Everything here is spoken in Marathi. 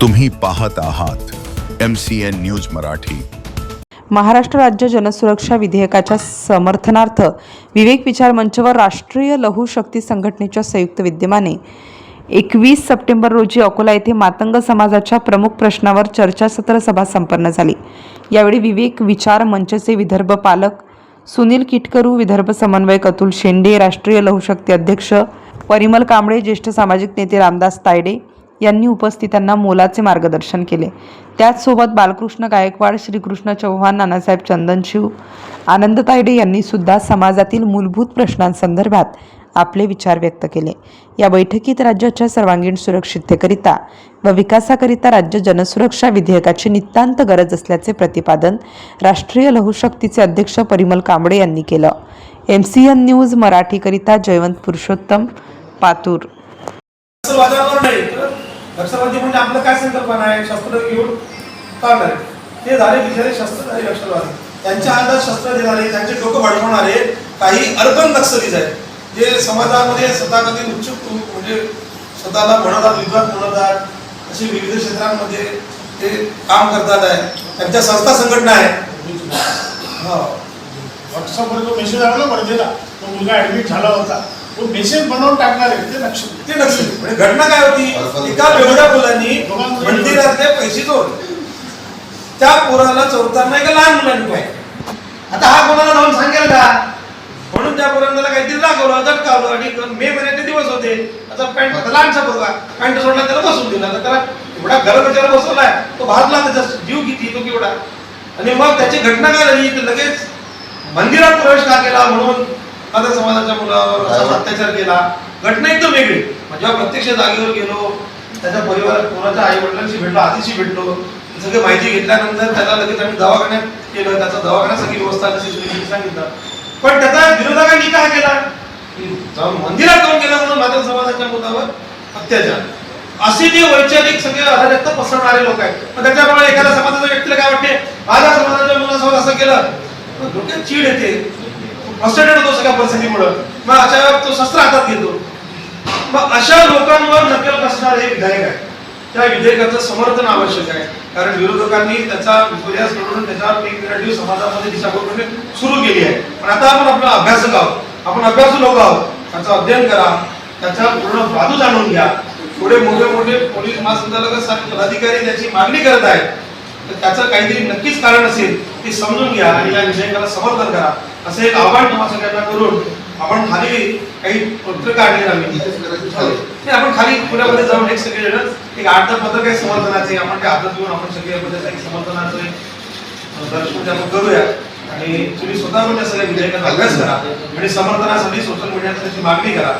तुम्ही पाहत आहात M C N news Marathi. Maharashtra राज्य जनसुरक्षा विधेयकाच्या समर्थनार्थ विवेक विचार मंच व राष्ट्रीय लघु शक्ती संघटनेच्या संयुक्त विद्यमाने एकवीस सप्टेंबर रोजी अकोला येथे मातंग समाजाच्या प्रमुख प्रश्नावर चर्चासत्र सभा संपन्न झाली. यावेळी विवेक विचार मंचचे विदर्भ पालक सुनील किटकरू विदर्भ समन्वयक अतुल शेंडे राष्ट्रीय लघुशक्ती अध्यक्ष परिमल कांबळे ज्येष्ठ सामाजिक नेते रामदास तायडे यांनी उपस्थितांना मोलाचे मार्गदर्शन केले. त्याचसोबत बालकृष्ण गायकवाड श्रीकृष्ण चव्हाण नानासाहेब चंदनशिव आनंद तायडे यांनी सुद्धा समाजातील मूलभूत प्रश्नांसंदर्भात आपले विचार व्यक्त केले. या बैठकीत राज्याच्या सर्वांगीण सुरक्षिततेकरिता व विकासाकरिता राज्य जनसुरक्षा विधेयकाची नितांत गरज असल्याचे प्रतिपादन राष्ट्रीय लघुशक्तीचे अध्यक्ष परिमल कांबळे यांनी केलं. एम सी एन न्यूज मराठीकरिता जयवंत पुरुषोत्तम पातूर. नक्षलवादी म्हणजे आपलं काय संकल्पना आहे? शस्त्र घेऊन चालणार ते झाले बिचारे शस्त्रधारी नक्षलवादी त्यांच्या हातात शस्त्र देणारे त्यांचे डोकं भडकवणारे काही अर्बन नक्षलीज आहेत. जे समाजामध्ये स्वतः कधी उच्च म्हणजे स्वतःला म्हणतात विद्वान म्हणतात असे विविध क्षेत्रांमध्ये ते काम करतात आहे. त्यांच्या संस्था संघटना आहे. हो. व्हॉट्सअपवर जो मेसेज आला ना तो मुलगा ऍडमिट झाला होता. तो मेसेज बनवून टाकणार आहे ते लक्ष ते नक्षली म्हणजे घटना काय होती? एका बेवड्या मुलांनी मंदिरातले पैसे चोरले त्या पोराला चोरताना एका लहान मुलांनी पाहिजे आता हा कोणाला जाऊन सांगेल का? म्हणून त्या पोरांना त्याला काहीतरी दाखवलं झटकावलं आणि मे महिन्याचे दिवस होते. आता पॅन्ट आता लहानसा पोरगा पॅन्ट सोडला त्याला बसून दिला. तर त्याला एवढा गरम त्याला बसवलाय. तो भाजला त्याचा जीव किती तो केवढा. आणि मग त्याची घटना काय झाली? लगेच मंदिरात प्रवेश का केला? म्हणून माझ्या समाजाच्या मुलावर असा अत्याचार केला घटना एकदम वेगळी. जेव्हा प्रत्यक्ष जागेवर गेलो त्याच्या परिवार कोणाच्या आई वडिलांशी भेटलो आधीशी भेटलो सगळी माहिती घेतल्यानंतर त्याला लगेच आम्ही दवाखान्यात केलं. त्याचा दवाखान्यात सगळी व्यवस्था हे सांगितलं. पण त्याचा विरोधकांनी काय केला? जाऊन मंदिरात जाऊन गेला म्हणून माझ्या समाजाच्या मुलावर अत्याचार. असे जे वैचारिक सगळे अराजकता पसरणारे लोक आहेत. मग त्याच्यामुळे एखाद्या समाजाच्या व्यक्तीला काय वाटते? माझ्या समाजाच्या मुलासोबत असं केलं. डोक्यात चीड येते. फ्रस्ट्रेटेड होतो सगळ्या परिस्थितीमुळे. मग अशा तो शस्त्र हातात घेतो. मग अशा लोकांवर नक्कल कसणार हे विधायक आहे त्या विधेयकाचं समर्थन आवश्यक आहे. कारण विरोधकांनी त्याचा विपर्यास करून त्याच्यावर एक निगेटिव्ह समाजामध्ये दिशाभूल करणे सुरू केली आहे. पण आता आपण आपला अभ्यासक आहोत. आपण अभ्यासू लोक आहोत. त्याचं अध्ययन करा. त्याचा पूर्ण बाजू जाणून घ्या. थोडे मोठे मोठे पोलीस महासंचालक सारखे पदाधिकारी त्याची मागणी करत आहेत. तर त्याचं काहीतरी नक्कीच कारण असेल ते समजून घ्या आणि या विधेयकाला समर्थन करा. असं एक आव्हान तुम्हाला सगळ्यांना करून आपण खाली काही पत्र काढले आम्ही आपण खाली पुण्यामध्ये जाऊन एक सगळे जण एक आठ दहा पत्र काही समर्थनाचे आपण ते हातात घेऊन आपण सगळे एक समर्थनाचं दर्शन आपण करूया. आणि तुम्ही स्वतः पण त्या सगळ्या विधेयकाचा अभ्यास करा. आणि समर्थनासाठी सोशल मीडियात त्याची मागणी करा.